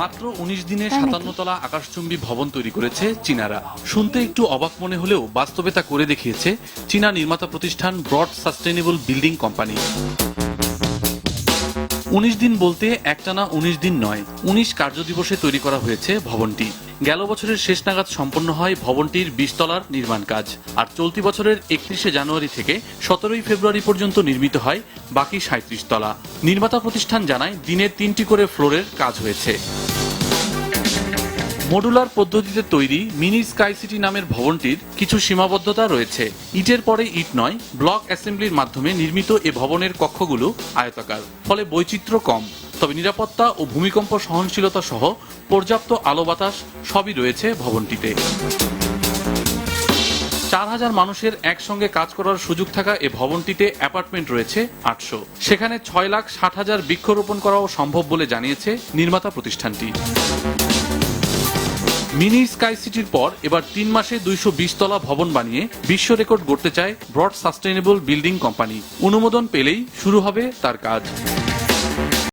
মাত্র উনিশ দিনে তাই নাকি? সাতান্ন তলা আকাশচুম্বী ভবন তৈরি করেছে চীনারা। শুনতে একটু অবাক মনে হলেও বাস্তবে তা করে দেখিয়েছে চীনা নির্মাতা প্রতিষ্ঠান ব্রড সাস্টেনেবল বিল্ডিং কোম্পানি। উনিশ দিন বলতে একটানা উনিশ দিন নয় উনিশ কার্যদিবসে তৈরি করা হয়েছে ভবনটি। গেল বছরের শেষ নাগাদ সম্পন্ন হয় ভবনটির বিশতলার নির্মাণ কাজ আর চলতি বছরের একত্রিশে জানুয়ারি থেকে সতেরোই ফেব্রুয়ারি পর্যন্ত নির্মিত হয় বাকি সাঁত্রিশ তলা। নির্মাতা প্রতিষ্ঠান জানায় দিনে তিনটি করে ফ্লোরের কাজ হয়েছে। মডুলার পদ্ধতিতে তৈরি মিনি স্কাই সিটি নামের ভবনটির কিছু সীমাবদ্ধতা রয়েছে। ইটের পরে ইট নয়, ব্লক অ্যাসেম্বলির মাধ্যমে নির্মিত এ ভবনের কক্ষগুলো আয়তাকার, ফলে বৈচিত্র্য কম। তবে নিরাপত্তা ও ভূমিকম্প সহনশীলতা সহ পর্যাপ্ত আলো বাতাস সবই রয়েছে ভবনটিতে। চার হাজার মানুষের একসঙ্গে কাজ করার সুযোগ থাকা এ ভবনটিতে অ্যাপার্টমেন্ট রয়েছে আটশো। সেখানে ছয় লাখ ষাট হাজার বৃক্ষরোপণ করাও সম্ভব বলে জানিয়েছে নির্মাতা প্রতিষ্ঠানটি। মিনি স্কাই সিটির পর এবার তিন মাসে দুইশো তলা ভবন বানিয়ে বিশ্ব রেকর্ড গড়তে চায় ব্রড সাস্টেনেবল বিল্ডিং কোম্পানি। অনুমোদন পেলেই শুরু হবে তার কাজ।